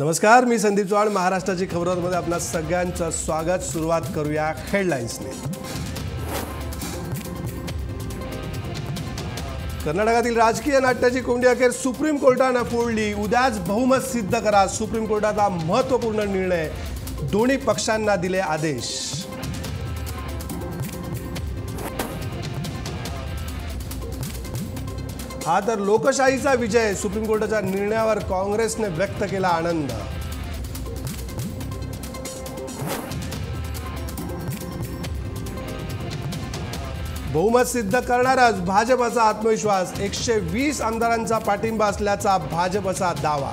नमस्कार मी संदीप चव्हाण महाराष्ट्राची खबरांमध्ये आपल्या सगळ्यांचं स्वागत. सुरुवात करूया हेडलाईन्सने. कर्नाटकातील राजकीय नाट्याची कोंडी अखेर सुप्रीम कोर्टानं फोडली. उद्याच बहुमत सिद्ध करा. सुप्रीम कोर्टाचा महत्त्वपूर्ण निर्णय दोन्ही पक्षांना दिले आदेश. हा तर लोकशाहीचा विजय सुप्रीम कोर्टाच्या निर्णयावर काँग्रेसने व्यक्त केला आनंद. बहुमत सिद्ध करणारच भाजपचा आत्मविश्वास. एकशे वीस आमदारांचा पाठिंबा असल्याचा भाजपचा दावा.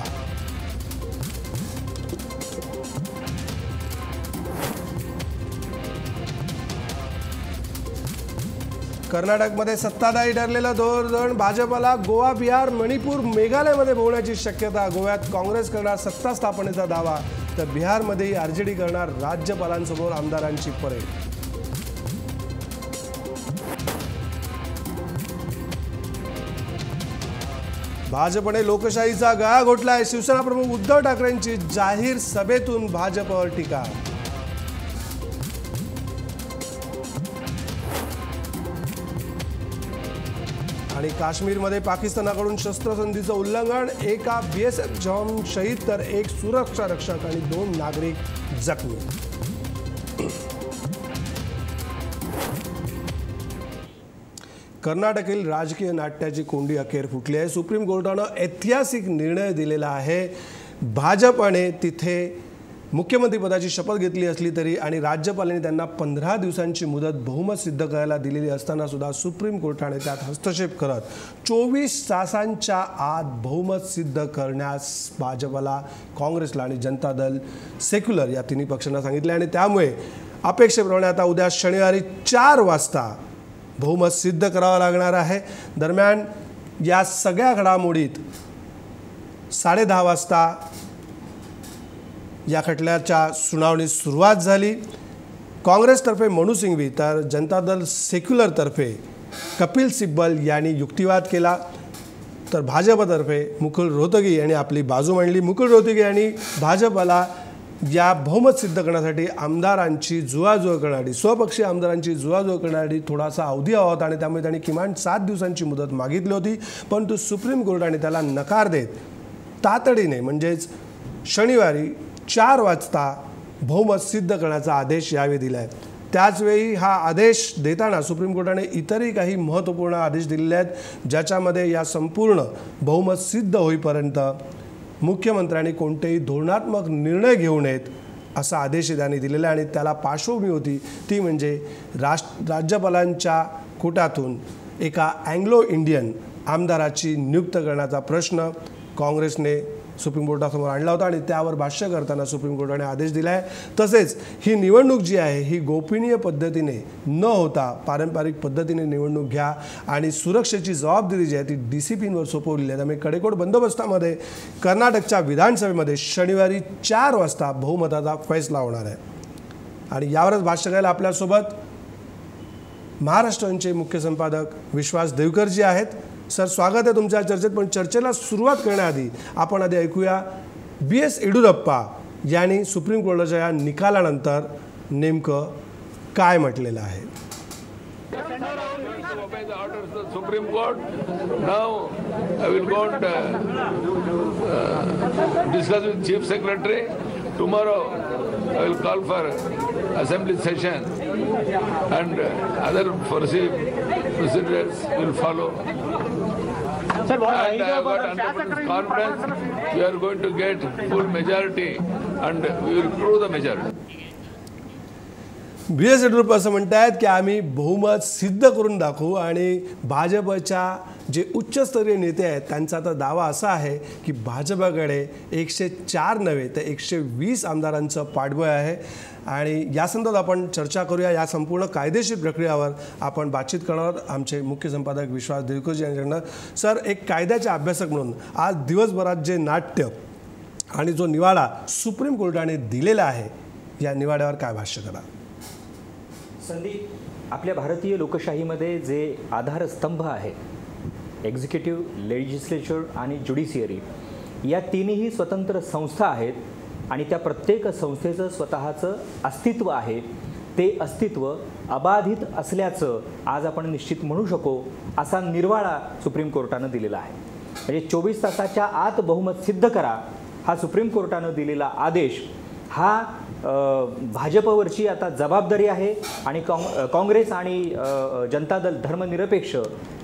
कर्नाटकमध्ये सत्ताधारी ठरलेलं धोरण भाजपला गोवा बिहार मणिपूर मेघालयमध्ये भोवण्याची शक्यता. गोव्यात काँग्रेस करणार सत्ता स्थापनेचा दावा तर बिहारमध्येही डी करणार राज्यपालांसमोर आमदारांची परेड. भाजपने लोकशाहीचा गळा घोटलाय. शिवसेना प्रमुख उद्धव ठाकरेंची जाहीर सभेतून भाजपवर टीका. काश्मीरमध्ये पाकिस्तानाकडून शस्त्रसंधीचं उल्लंघन एका बी एस एफ जवान शहीद तर एक सुरक्षा रक्षक आणि दोन नागरिक जखमी. कर्नाटकील राजकीय नाट्याची कोंडी अखेर फुटली आहे. सुप्रीम कोर्टानं ऐतिहासिक निर्णय दिलेला आहे. भाजपने तिथे मुख्यमंत्रीपदाची शपथ घेतली असली तरी आणि राज्यपालांनी त्यांना पंधरा दिवसांची मुदत बहुमत सिद्ध करायला दिलेली असताना सुद्धा सुप्रीम कोर्टाने त्यात हस्तक्षेप करत चोवीस तासांच्या आत बहुमत सिद्ध करण्यास भाजपला काँग्रेसला आणि जनता दल सेक्युलर या तिन्ही पक्षांना सांगितले आणि त्यामुळे अपेक्षेप्रमाणे आता उद्या शनिवारी चार वाजता बहुमत सिद्ध करावं लागणार आहे. दरम्यान या सगळ्या घडामोडीत साडे दहा वाजता या खटल्याच्या सुनावणीस सुरुवात झाली. काँग्रेसतर्फे मनु सिंघवी तर जनता दल सेक्युलरतर्फे कपिल सिब्बल यांनी युक्तिवाद केला. तर भाजपतर्फे मुकुल रोहतगी यांनी आपली बाजू मांडली. मुकुल रोहतगी यांनी भाजपला या बहुमत सिद्ध करण्यासाठी आमदारांची जुळाजुळ करणारी स्वपक्षीय आमदारांची जुळाजुळ करणारी थोडासा अवधी हवा होता आणि त्यामुळे त्यांनी किमान सात दिवसांची मुदत मागितली होती. परंतु सुप्रीम कोर्टाने त्याला नकार देत तातडीने म्हणजेच शनिवारी चार वाजता बहुमत सिद्ध करण्याचा आदेश यावेळी दिला आहे त्याचवेळी हा आदेश देताना सुप्रीम कोर्टाने इतरही काही महत्त्वपूर्ण आदेश दिलेले आहेत ज्याच्यामध्ये या संपूर्ण बहुमत सिद्ध होईपर्यंत मुख्यमंत्र्यांनी कोणतेही धोरणात्मक निर्णय घेऊ नयेत असा आदेश त्यांनी दिलेला आहे. आणि त्याला पार्श्वभूमी होती ती म्हणजे राष्ट्र राज्यपालांच्या कोटातून एका अँग्लो इंडियन आमदाराची नियुक्त करण्याचा प्रश्न काँग्रेसने सुप्रीम कोर्टासमोर आणला होता आणि त्यावर भाष्य करताना सुप्रीम कोर्टाने आदेश दिला आहे तसेच ही निवडणूक जी आहे ही गोपनीय पद्धतीने न होता पारंपरिक पद्धतीने निवडणूक घ्या आणि सुरक्षेची जबाबदारी जी आहे ती डी सी पींवर सोपवलेली आहे. त्यामुळे कडेकोट बंदोबस्तामध्ये कर्नाटकच्या विधानसभेमध्ये शनिवारी चार वाजता बहुमताचा फैसला होणार आहे. आणि यावरच भाष्य करायला आपल्यासोबत महाराष्ट्रांचे मुख्य संपादक विश्वास देवकर जी आहेत. सर स्वागत आहे तुमच्या चर्चेत पण चर्चेला सुरुवात करण्याआधी आपण आधी ऐकूया बी एस येडुरप्पा यांनी सुप्रीम कोर्टाच्या या निकालानंतर नेमकं काय म्हटलेलं आहे? Supreme court now I will got discuss with chief secretary tomorrow I will call for assembly session and other for see will follow Sir, what And I have got unlimited confidence we are going to get full majority and we will prove the majority. B S Yeddyurappa असं म्हणत आहेत की आम्ही बहुमत सिद्ध करून दाखवू आणि भाजपच्या जे उच्चस्तरीय नेते आहेत त्यांचा आता दावा असा आहे की भाजपाकडे एकशे चार नव्हे तर एकशे वीस आमदारांचं पाठबळ आहे. आणि या संदर्भात आपण चर्चा करूया. या संपूर्ण कायदेशीर प्रक्रियावर आपण बातचीत करणार आमचे मुख्य संपादक विश्वास देवकरजी यांच्याकडनं. सर एक कायद्याचे अभ्यासक म्हणून आज दिवसभरात जे नाट्य आणि जो निवाडा सुप्रीम कोर्टाने दिलेला आहे या निवाड्यावर काय भाष्य करा? संदीप आपल्या भारतीय लोकशाहीमध्ये जे आधारस्तंभ आहे एक्झिक्युटिव्ह लेजिस्लेचर आणि ज्युडिशियरी या तिन्ही स्वतंत्र संस्था आहेत आणि त्या प्रत्येक संस्थेचं स्वतःचं अस्तित्व आहे. ते अस्तित्व अबाधित असल्याचं आज आपण निश्चित म्हणू शकू असा निर्वाळा सुप्रीम कोर्टानं दिलेला आहे. म्हणजे चोवीस तासाच्या आत बहुमत सिद्ध करा हा सुप्रीम कोर्टानं दिलेला आदेश हा भाजपवरची आता जबाबदारी आहे आणि काँग काँग्रेस आणि जनता दल धर्मनिरपेक्ष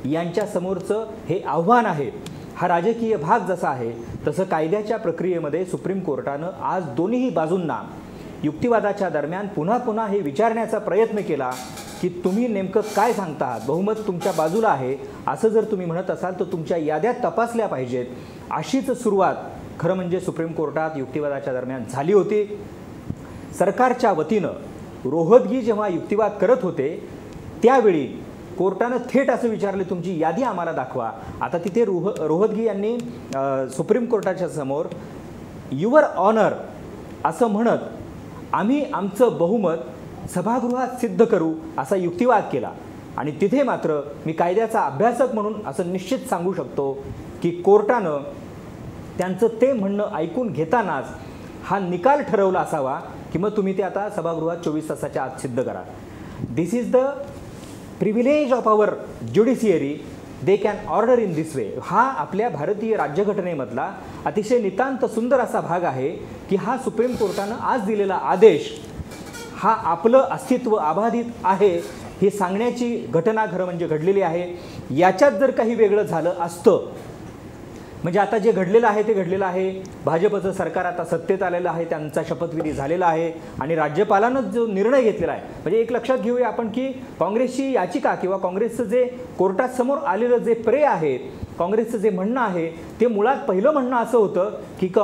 यांच्यासमोरचं हे आव्हान आहे. हा राजकीय भाग जसा आहे तसं कायद्याच्या प्रक्रियेमध्ये सुप्रीम कोर्टानं आज दोन्ही बाजूंना युक्तिवादाच्या दरम्यान पुन्हा पुन्हा हे विचारण्याचा प्रयत्न केला की तुम्ही नेमकं काय सांगता आहात बहुमत तुमच्या बाजूला आहे. असं जर तुम्ही म्हणत असाल तर तुमच्या याद्या तपासल्या पाहिजेत. अशीच सुरुवात खरं म्हणजे सुप्रीम कोर्टात युक्तिवादाच्या दरम्यान झाली होती. सरकारच्या वतीनं रोहदगी जेव्हा युक्तिवाद करत होते त्यावेळी कोर्टानं थेट असं विचारले तुमची यादी आम्हाला दाखवा. आता तिथे रोह रोहदगी यांनी सुप्रीम कोर्टाच्या समोर युवर ऑनर असं म्हणत आम्ही आमचं बहुमत सभागृहात सिद्ध करू असा युक्तिवाद केला. आणि तिथे मात्र मी कायद्याचा अभ्यासक म्हणून असं निश्चित सांगू शकतो की कोर्टानं त्यांचं ते म्हणणं ऐकून घेतानाच हा निकाल ठरवला असावा की मग तुम्ही ते आता सभागृहात चोवीस तासाच्या आत सिद्ध करा. This is the privilege of our judiciary they can order in this way हा आपल्या भारतीय राज्यघटनेमधला अतिशय नितांत सुंदर असा भाग आहे की हा सुप्रीम कोर्टानं आज दिलेला आदेश हा आपलं अस्तित्व अबाधित आहे हे सांगण्याची घटना खरं म्हणजे घडलेली आहे. याच्यात जर काही वेगळं झालं असतं म्हणजे आता जे घडलेलं आहे ते घडलेलं आहे. भाजपचं सरकार आता सत्तेत आलेलं आहे त्यांचा शपथविधी झालेला आहे आणि राज्यपालानं जो निर्णय घेतलेला आहे म्हणजे एक लक्षात घेऊया आपण की काँग्रेसची याचिका किंवा काँग्रेसचं जे कोर्टात समोर आलेलं जे प्रे आहे काँग्रेसचं जे म्हणणं आहे ते मुळात पहिलं म्हणणं असं होतं की क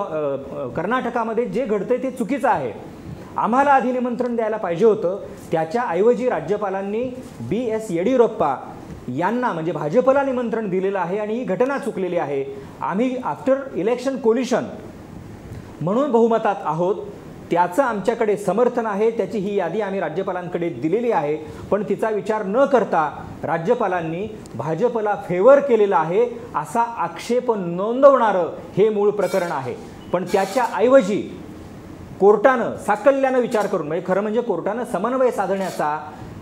कर्नाटकामध्ये जे घडतंय ते चुकीचं आहे. आम्हाला आधी निमंत्रण द्यायला पाहिजे होतं. त्याच्याऐवजी राज्यपालांनी बी एस येडियुरप्पा यांना म्हणजे भाजपला निमंत्रण दिलेलं आहे आणि ही घटना चुकलेली आहे. आम्ही आफ्टर इलेक्शन कोलिशन म्हणून बहुमतात आहोत त्याचं आमच्याकडे समर्थन आहे त्याची ही यादी आम्ही राज्यपालांकडे दिलेली आहे. पण तिचा विचार न करता राज्यपालांनी भाजपला फेवर केलेला आहे असा आक्षेप नोंदवणारं हे मूळ प्रकरण आहे. पण त्याच्या ऐवजी कोर्टानं साकल्यानं विचार करून म्हणजे खरं म्हणजे कोर्टानं समन्वय साधण्याचा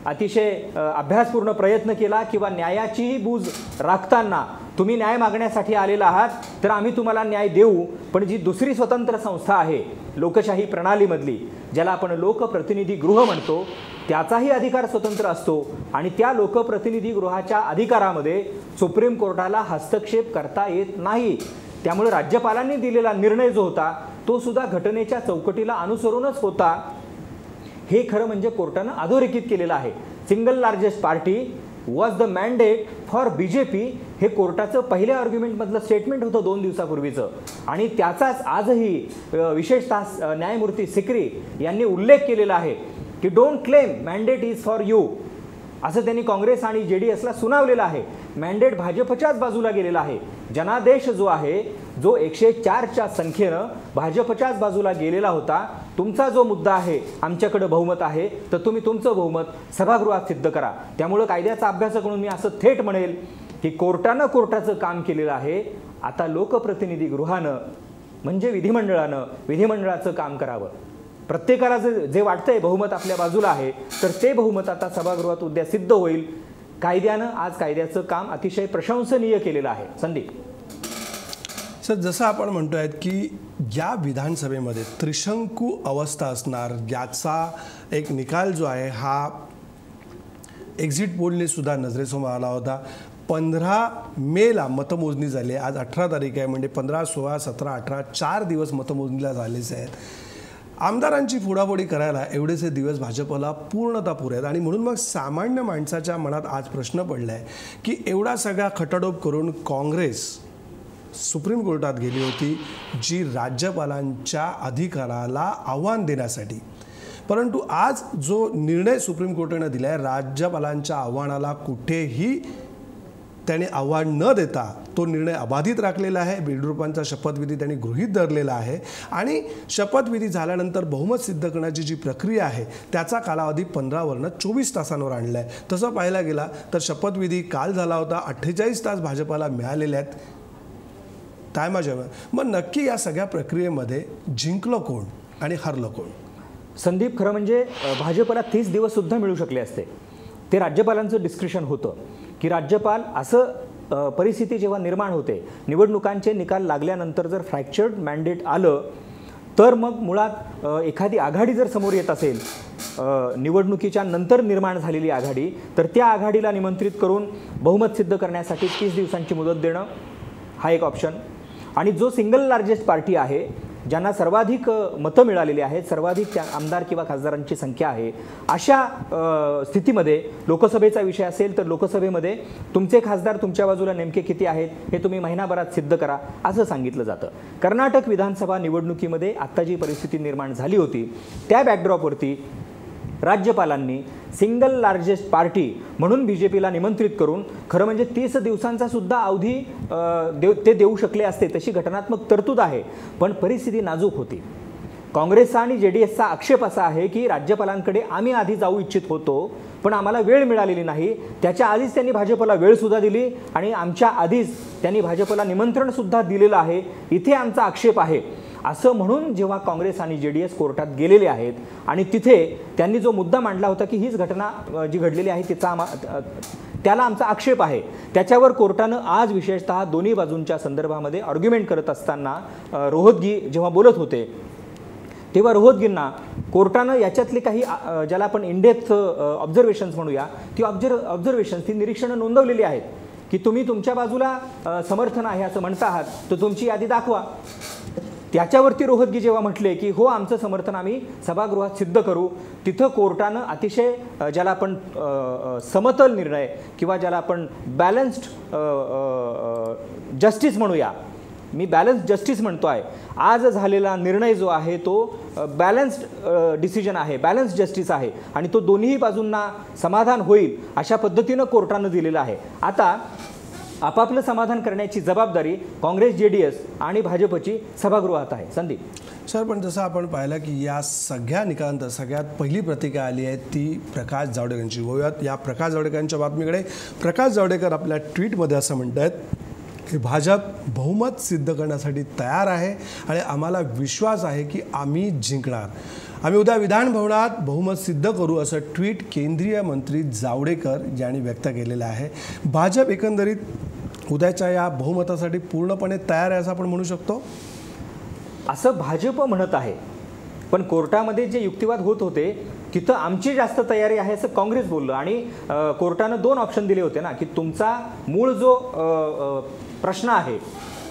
अतिशय अभ्यासपूर्ण प्रयत्न केला किंवा न्यायाचीही बूज राखताना तुम्ही न्याय मागण्यासाठी आलेला आहात तर आम्ही तुम्हाला न्याय देऊ पण जी दुसरी स्वतंत्र संस्था आहे लोकशाही प्रणालीमधली ज्याला आपण लोकप्रतिनिधी गृह म्हणतो त्याचाही अधिकार स्वतंत्र असतो आणि त्या लोकप्रतिनिधी गृहाच्या अधिकारामध्ये सुप्रीम कोर्टाला हस्तक्षेप करता येत नाही. त्यामुळे राज्यपालांनी दिलेला निर्णय जो होता तो सुद्धा घटनेच्या चौकटीला अनुसरूनच होता. हे खरं म्हणजे कोर्टानं अधोरेखित केलेलं आहे. Single largest party was the mandate for B J P हे कोर्टाचं पहिल्या आर्ग्युमेंटमधलं स्टेटमेंट होतं दोन दिवसापूर्वीचं. आणि त्याचाच आजही विशेषतः न्यायमूर्ती सिक्री यांनी उल्लेख केलेला आहे की don't claim mandate is for you असं त्यांनी काँग्रेस आणि जे डी एसला सुनावलेलं आहे. मॅन्डेट भाजपच्याच बाजूला गेलेला आहे. जनादेश जो आहे जो एकशे चारच्या संख्येनं भाजपच्याच बाजूला गेलेला होता तुमचा जो मुद्दा आहे आमच्याकडं बहुमत आहे तर तुम्ही तुमचं बहुमत सभागृहात सिद्ध करा. त्यामुळं कायद्याचा अभ्यासक म्हणून मी असं थेट म्हणेल की कोर्टानं कोर्टाचं काम केलेलं आहे. आता लोकप्रतिनिधी गृहानं म्हणजे विधिमंडळानं विधिमंडळाचं काम करावं. प्रत्येकाला जे जे वाटतंय बहुमत आपल्या बाजूला आहे तर ते बहुमत आता सभागृहात उद्या सिद्ध होईल. कायद्यानं आज कायद्याचं काम अतिशय प्रशंसनीय केलेलं आहे. संदीप. सर जसं आपण म्हणतो आहेत की या विधानसभेमध्ये त्रिशंकू अवस्था असणार याचा एक निकाल जो आहे हा एक्झिट पोलने सुद्धा नजरेसमोर आला होता. पंधरा मेला मतमोजणी झाली आहे. आज अठरा तारीख आहे म्हणजे पंधरा सोळा सतरा अठरा चार दिवस मतमोजणीला झालेच आहेत. आमदारांची फोडाफोडी करायला एवढेसे दिवस भाजपला पूर्णता पुरे आहेत. आणि म्हणून मग सामान्य माणसाच्या मनात आज प्रश्न पडला आहे की एवढा सगळा खटाडोप करून काँग्रेस सुप्रीम कोर्टात गेली होती जी राज्यपालांच्या अधिकाराला आव्हान देण्यासाठी. परंतु आज जो निर्णय सुप्रीम कोर्टानं दिला आहे राज्यपालांच्या आव्हानाला कुठेही त्याने आव्हान न देता तो निर्णय अबाधित राखलेला आहे. येडियुरप्पांचा शपथविधी त्यांनी गृहीत धरलेला आहे. आणि शपथविधी झाल्यानंतर बहुमत सिद्ध करण्याची जी प्रक्रिया आहे त्याचा कालावधी पंधरावरनं चोवीस तासांवर आणला आहे तसं पाहायला गेला तर शपथविधी काल झाला होता. अठ्ठेचाळीस तास भाजपाला मिळालेले आहेत. तायमा जेवण मग नक्की या सगळ्या प्रक्रियेमध्ये जिंकलं कोण आणि हरलं कोण? संदीप खरं म्हणजे भाजपला तीस दिवससुद्धा मिळू शकले असते. ते राज्यपालांचं डिस्क्रिप्शन होतं. की राज्यपाल असं परिस्थिती जेव्हा निर्माण होते निवडणुकांचे निकाल लागल्यानंतर जर फ्रॅक्चर्ड मॅन्डेट आलं तर मग मुळात एखादी आघाडी जर समोर येत असेल निवडणुकीच्या नंतर निर्माण झालेली आघाडी तर त्या आघाडीला निमंत्रित करून बहुमत सिद्ध करण्यासाठी तीस दिवसांची मुदत देणं हा एक ऑप्शन. आणि जो सिंगल लार्जेस्ट पार्टी आहे ज्यांना सर्वाधिक मतं मिळालेली आहेत सर्वाधिक त्या आमदार किंवा खासदारांची संख्या आहे अशा स्थितीमध्ये लोकसभेचा विषय असेल तर लोकसभेमध्ये तुमचे खासदार तुमच्या बाजूला नेमके किती आहेत हे तुम्ही महिनाभरात सिद्ध करा असं सांगितलं जातं. कर्नाटक विधानसभा निवडणुकीमध्ये आत्ता जी परिस्थिती निर्माण झाली होती त्या बॅकड्रॉपवरती राज्यपालांनी सिंगल लार्जेस्ट पार्टी म्हणून बी जे पीला निमंत्रित करून खरं म्हणजे तीस दिवसांचा सुद्धा अवधी देव ते देऊ शकले असते तशी घटनात्मक तरतूद आहे पण परिस्थिती नाजूक होती. काँग्रेसचा आणि जे डी एसचा आक्षेप असा आहे की राज्यपालांकडे आम्ही आधी जाऊ इच्छित होतो पण आम्हाला वेळ मिळालेली नाही. त्याच्या आधीच त्यांनी भाजपला वेळसुद्धा दिली आणि आमच्या आधीच त्यांनी भाजपला निमंत्रणसुद्धा दिलेलं आहे. इथे आमचा आक्षेप आहे. असं म्हणून जेव्हा काँग्रेस आणि जे डी एस कोर्टात गेलेले आहेत आणि तिथे त्यांनी जो मुद्दा मांडला होता की हीच घटना जी घडलेली आहे तिचा आमा त्याला आमचा आक्षेप आहे. त्याच्यावर कोर्टानं आज विशेषतः दोन्ही बाजूंच्या संदर्भामध्ये आर्ग्युमेंट करत असताना रोहतगी जेव्हा बोलत होते तेव्हा रोहतगींना कोर्टानं याच्यातले काही ज्याला आपण इंडेथ ऑब्झर्वेशन्स म्हणूया ती ऑब्झर्व ऑब्झर्वेशन्स ती निरीक्षणं नोंदवलेली आहेत की तुम्ही तुमच्या बाजूला समर्थन आहे असं म्हणता आहात तर तुमची यादी दाखवा. त्याच्यावरती रोहतगी जेव्हा म्हटले की हो आमचं समर्थन आम्ही सभागृहात सिद्ध करू तिथं कोर्टानं अतिशय ज्याला आपण समतल निर्णय किंवा ज्याला आपण बॅलन्स्ड जस्टिस म्हणूया. मी बॅलन्स जस्टिस म्हणतो आहे आज झालेला निर्णय जो आहे तो बॅलन्स्ड डिसिजन आहे बॅलन्स जस्टिस आहे. आणि तो दोन्ही बाजूंना समाधान होईल अशा पद्धतीनं कोर्टानं दिलेला आहे. आता आपापलं समाधान करण्याची जबाबदारी काँग्रेस जे डी एस आणि भाजपची सभागृहात आहे. संदीप. सर पण जसं आपण पाहिलं की या सगळ्या निकालानंतर सगळ्यात पहिली प्रतिक्रिया आली आहे ती प्रकाश जावडेकरांची. वळूयात या प्रकाश जावडेकरांच्या बातमीकडे. प्रकाश जावडेकर आपल्या ट्विटमध्ये असं म्हणत आहेत की भाजप बहुमत सिद्ध करण्यासाठी तयार आहे आणि आम्हाला विश्वास आहे की आम्ही जिंकणार. आम्ही उद्या विधान भवनात बहुमत सिद्ध करू असं ट्विट केंद्रीय मंत्री जावडेकर यांनी व्यक्त केलेलं आहे. भाजप एकंदरीत उद्याच्या या बहुमतासाठी पूर्णपणे तयार आहे असं आपण म्हणू शकतो. असं भाजप म्हणत आहे. पण कोर्टामध्ये जे युक्तिवाद होत होते तिथं आमची जास्त तयारी आहे असं काँग्रेस बोललं. आणि कोर्टानं दोन ऑप्शन दिले होते ना की तुमचा मूळ जो प्रश्न आहे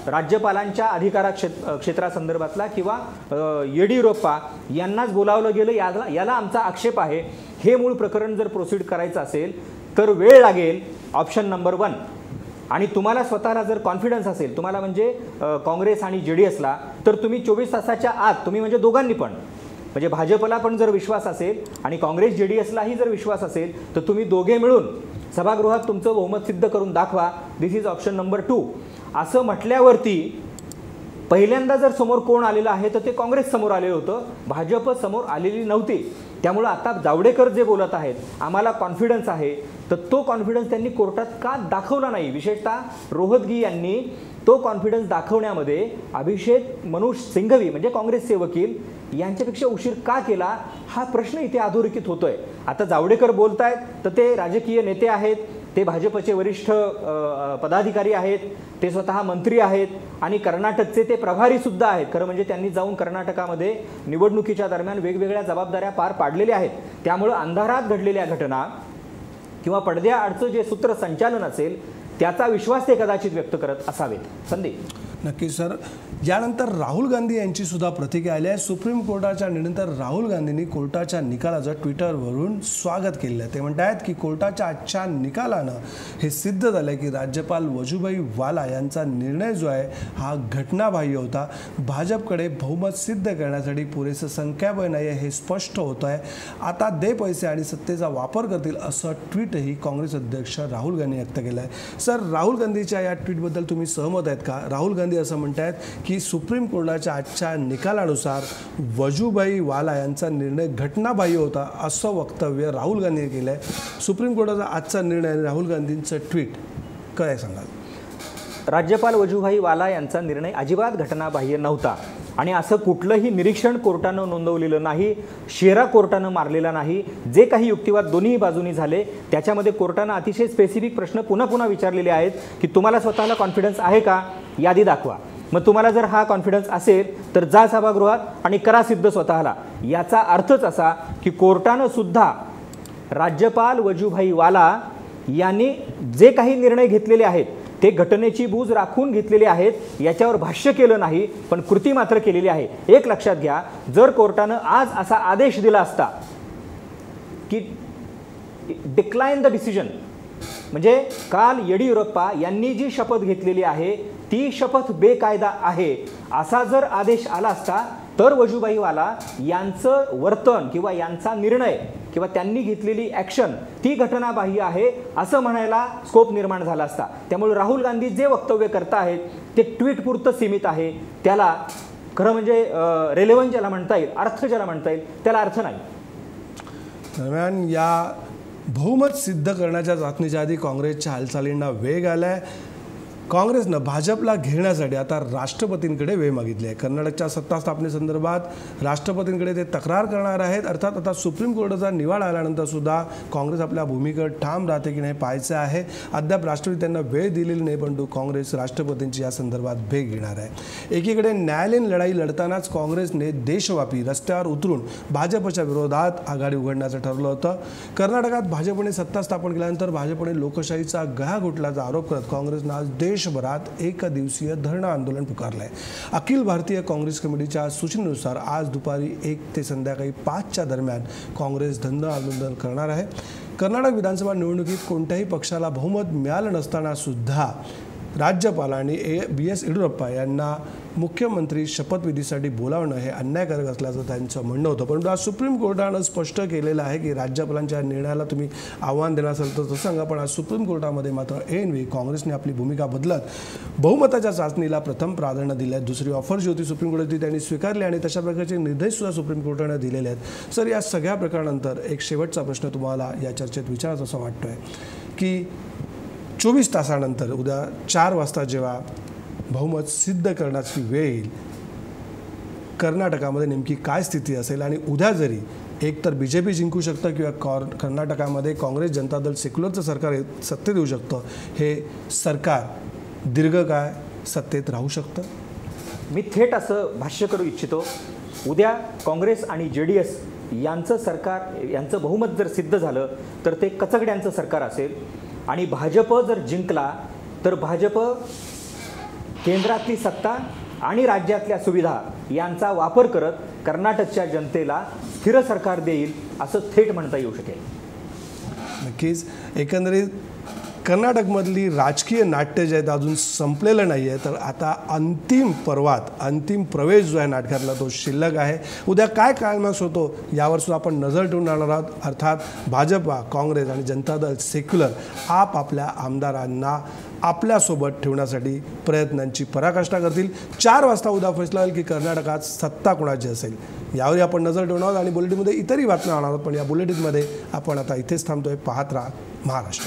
राज्यपालांच्या अधिकारा क्षेत्र क्षेत्रासंदर्भातला किंवा येडियुरप्पा यांनाच बोलावलं गेलं याला याला आमचा आक्षेप आहे. हे मूळ प्रकरण जर प्रोसीड करायचं असेल तर वेळ लागेल ऑप्शन नंबर वन आणि तुम्हाला स्वतःला जर कॉन्फिडन्स असेल तुम्हाला म्हणजे काँग्रेस आणि जे डी एसला तर तुम्ही चोवीस तासाच्या आत तुम्ही म्हणजे दोघांनी पण म्हणजे भाजपला पण जर विश्वास असेल आणि काँग्रेस जे डी एसलाही जर विश्वास असेल तर तुम्ही दोघे मिळून सभागृहात तुमचं बहुमत सिद्ध करून दाखवा. This is option number two असं म्हटल्यावरती पहिल्यांदा जर समोर कोण आलेलं आहे तर ते काँग्रेस समोर आलेलं होतं. भाजप समोर आलेली नव्हती. त्यामुळं आता जावडेकर जे बोलत आहेत आम्हाला कॉन्फिडन्स आहे. तर तो कॉन्फिडन्स त्यांनी कोर्टात का दाखवला नाही? विशेषतः रोहतगी यांनी तो कॉन्फिडन्स दाखवण्यामध्ये अभिषेक मनुष सिंघवी म्हणजे काँग्रेसचे वकील यांच्यापेक्षा उशीर का केला? हा प्रश्न इथे अधोरेखित होतोय. आता जावडेकर बोलत आहेत तर ते राजकीय नेते आहेत. ते भाजपचे वरिष्ठ पदाधिकारी आहेत ते स्वतः मंत्री आहेत आणि कर्नाटकचे ते प्रभारी सुद्धा आहेत. खरं म्हणजे त्यांनी जाऊन कर्नाटकामध्ये निवडणुकीच्या दरम्यान वेगवेगळ्या जबाबदाऱ्या पार पाडलेल्या आहेत. त्यामुळं अंधारात घडलेल्या घटना किंवा पडद्याआडचं जे सूत्रसंचालन असेल त्याचा विश्वास ते कदाचित व्यक्त करत असावेत. संदीप. नक्की सर. यानंतर राहुल गांधी यांची सुद्धा प्रतिक्रिया आली आहे. सुप्रीम कोर्टाच्या निर्णयानंतर राहुल गांधींनी कोर्टाच्या निकालाचं ट्विटरवरून स्वागत केलेलं आहे. ते म्हणत आहेत की कोर्टाच्या आजच्या निकालानं हे सिद्ध झालं आहे की राज्यपाल वजूभाई वाला यांचा निर्णय जो आहे हा घटनाबाह्य होता. भाजपकडे बहुमत सिद्ध करण्यासाठी पुरेसं संख्याबळ नाही आहे हे स्पष्ट होतं आहे. आता दे पैसे आणि सत्तेचा वापर करतील असं ट्विटही काँग्रेस अध्यक्ष राहुल गांधी व्यक्त केलं आहे सर राहुल गांधीच्या या ट्विटबद्दल तुम्ही सहमत आहेत का? राहुल गांधी असं म्हणत आहेत की सुप्रीम कोर्टाच्या आजच्या निकालानुसार वजूभाई वाला यांचा निर्णय घटनाबाह्य होता असं वक्तव्य राहुल गांधीने केलं आहे सुप्रीम कोर्टाचा आजचा निर्णय राहुल गांधींचं ट्विट. काय सांगाल. राज्यपाल वजूभाई वाला यांचा निर्णय अजिबात घटनाबाह्य नव्हता. आणि असं कुठलंही निरीक्षण कोर्टानं नोंदवलेलं नाही शेरा कोर्टानं मारलेला नाही जे काही युक्तिवाद दोन्ही बाजूनी झाले त्याच्यामध्ये कोर्टानं अतिशय स्पेसिफिक प्रश्न पुन्हा पुन्हा विचारलेले आहेत की तुम्हाला स्वतःला कॉन्फिडन्स आहे का? यादी दाखवा. मग तुम्हाला जर हा कॉन्फिडन्स असेल तर जा सभागृहात आणि करा सिद्ध स्वतःला. याचा अर्थच असा की कोर्टानं सुद्धा राज्यपाल वजूभाई वाला यांनी जे काही निर्णय घेतलेले आहेत ते घटनेची बूज राखून घेतलेली आहेत याच्यावर भाष्य केलं नाही पण कृती मात्र केलेली आहे. एक लक्षात घ्या जर कोर्टानं आज असा आदेश दिला असता की डिक्लाइन द डिसिजन म्हणजे काल येडियुरप्पा यांनी जी शपथ घेतलेली आहे ती शपथ बेकायदा आहे असा जर आदेश आला असता तर वजूबाईवाला यांचं वर्तन किंवा यांचा निर्णय किंवा त्यांनी घेतलेली ॲक्शन ती घटनाबाह्य आहे असं म्हणायला स्कोप निर्माण झाला असता. त्यामुळे राहुल गांधी जे वक्तव्य करताहेत ते ट्विटपुरतं सीमित आहे. त्याला खरं म्हणजे रेलेवन ज्याला म्हणता येईल अर्थ ज्याला म्हणता येईल त्याला अर्थ नाही. दरम्यान या बहुमत सिद्ध करण्याच्या चाचणीच्या आधी काँग्रेसच्या हालचालींना वेग आलाय. काँग्रेसनं भाजपला घेण्यासाठी आता राष्ट्रपतींकडे वेळ मागितली आहे. कर्नाटकच्या सत्ता स्थापनेसंदर्भात राष्ट्रपतींकडे ते तक्रार करणार आहेत. अर्थात आता सुप्रीम कोर्टाचा निवाड आल्यानंतर सुद्धा काँग्रेस आपल्या भूमिकेवर ठाम राहते की नाही पाहायचं आहे. अद्याप राष्ट्रपती त्यांना वेळ दिलेली नाही पण काँग्रेस राष्ट्रपतींची या संदर्भात भेट घेणार आहे. एकीकडे न्यायालयीन लढाई लढतानाच काँग्रेसने देशव्यापी रस्त्यावर उतरून भाजपच्या विरोधात आघाडी उघडण्याचं ठरलं होतं. कर्नाटकात भाजपने सत्ता स्थापन केल्यानंतर भाजपने लोकशाहीचा गळा घोटल्याचा आरोप करत काँग्रेसनं आज देश देशभरात एक दिवसीय धरणं आंदोलन पुकारलं आहे अखिल भारतीय काँग्रेस कमिटीच्या सूचनेनुसार आज दुपारी एक ते संध्याकाळी पाचच्या दरम्यान काँग्रेस धरणं आंदोलन करणार आहे. कर्नाटक विधानसभा निवडणुकीत कोणत्याही पक्षाला बहुमत मिळालं नसताना सुद्धा राज्यपालांनी ए बी एस येडियुरप्पा यांना मुख्यमंत्री शपथविधीसाठी बोलावणं हे अन्यायकारक असल्याचं त्यांचं म्हणणं होतं. परंतु आज सुप्रीम कोर्टानं स्पष्ट केलेलं आहे की राज्यपालांच्या निर्णयाला तुम्ही आव्हान देणार असाल तर तसं सांगा. पण आज सुप्रीम कोर्टामध्ये मात्र एन व्ही काँग्रेसने आपली भूमिका बदलत बहुमताच्या चाचणीला प्रथम प्राधान्य दिलं आहे. दुसरी ऑफर जी होती सुप्रीम कोर्टाची त्यांनी स्वीकारली आणि तशा प्रकारचे निर्देशसुद्धा सुप्रीम कोर्टाने दिलेले आहेत. सर या सगळ्या प्रकारानंतर एक शेवटचा प्रश्न तुम्हाला या चर्चेत विचारायचा असं आहे की चोवीस तासानंतर उद्या चार वाजता जेव्हा बहुमत सिद्ध करण्याची वेळ येईल कर्नाटकामध्ये नेमकी काय स्थिती असेल? आणि उद्या जरी एक तर बी जे पी जिंकू शकतं किंवा कॉर कर्नाटकामध्ये काँग्रेस जनता दल सेक्युलरचं सरकार सत्तेत येऊ शकतं हे सरकार दीर्घकाळ सत्तेत राहू शकतं? मी थेट असं भाष्य करू इच्छितो उद्या काँग्रेस आणि जे डी एस यांचं सरकार यांचं बहुमत जर सिद्ध झालं तर ते कचगड्यांचं सरकार असेल. आणि भाजप जर जिंकला तर भाजप केंद्रातली सत्ता आणि राज्यातल्या सुविधा यांचा वापर करत कर्नाटकच्या जनतेला स्थिर सरकार देईल असं थेट म्हणता येऊ शकेल. नक्कीच. एकंदरीत कर्नाटकमधली राजकीय नाट्य जे आहेत अजून संपलेलं नाही आहे तर आता अंतिम पर्वात अंतिम प्रवेश जो आहे नाटकातला तो शिल्लक आहे. उद्या काय क्लायमॅक्स होतो यावर सुद्धा आपण नजर ठेवून राहणार आहोत. अर्थात भाजपा काँग्रेस आणि जनता दल सेक्युलर आपापल्या आमदारांना आपल्यासोबत ठेवण्यासाठी प्रयत्नांची पराकाष्ठा करतील. चार वाजता उद्या फैसला होईल की कर्नाटकात सत्ता कोणाची असेल? यावरही आपण नजर ठेवणार आहोत आणि बुलेटिनमध्ये इतरही बातम्या आणणार आहोत पण या बुलेटिनमध्ये आपण आता इथेच थांबतोय. पाहत राहा महाराष्ट्र.